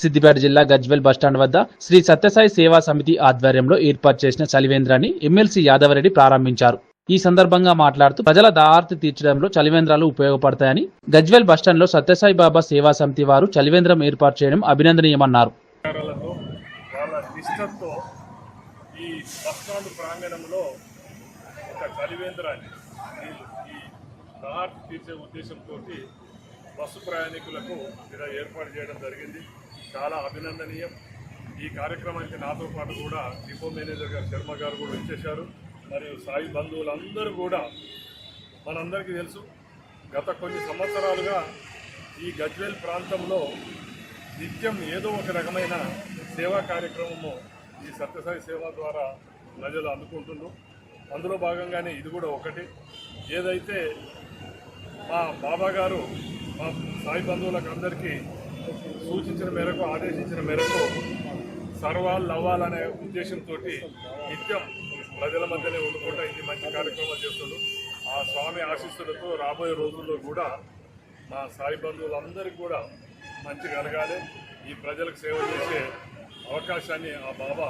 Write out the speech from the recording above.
సిద్దిపేట జిల్లా గజ్వెల్ బస్టాండ్ వద్ద శ్రీ సత్యసాయి సేవా సమితి ఆధ్వర్యంలో ఏర్పాటు చేసిన చలివేంద్రాన్ని ఎమ్మెల్సీ యాదవరెడ్డి ప్రారంభించారు. ఈ సందర్భంగా మాట్లాడుతూ ప్రజల దాహార్తి తీర్చడంలో చలివేంద్రాలు ఉపయోగపడతాయని గజ్వెల్ బస్టాండ్లో సత్యసాయి బాబా సేవా సమితి వారు చలివేంద్రం ఏర్పాటు చేయడం అభినందనీయమన్నారు. తీర్చే ఉద్దేశంతో బస్సు ప్రయాణికులకు ఇలా ఏర్పాటు చేయడం జరిగింది. చాలా అభినందనీయం. ఈ కార్యక్రమానికి నాతో పాటు కూడా డిపో మేనేజర్ గారు శర్మ గారు కూడా వచ్చేశారు. మరియు సాయి బంధువులందరూ కూడా మనందరికీ తెలుసు గత కొన్ని సంవత్సరాలుగా ఈ గజ్వేల్ ప్రాంతంలో నిత్యం ఏదో ఒక రకమైన సేవా కార్యక్రమము ఈ సత్యసాయి సేవ ద్వారా ప్రజలు అందుకుంటున్నారు. అందులో భాగంగానే ఇది కూడా ఒకటి. ఏదైతే మా బాబా గారు మా సాయి బంధువులకు అందరికీ సూచించిన మేరకు ఆదేశించిన మేరకు సర్వాలు అనే ఉద్దేశంతో నిత్యం ప్రజల మధ్యనే ఉండుకుంటా ఇది మంచి కార్యక్రమాలు చేస్తున్నారు ఆ స్వామి ఆశీస్సులతో రాబోయే రోజుల్లో కూడా మా సాయి బంధువులందరికీ కూడా మంచి కలగాలి. ఈ ప్రజలకు సేవ చేసే అవకాశాన్ని ఆ బాబా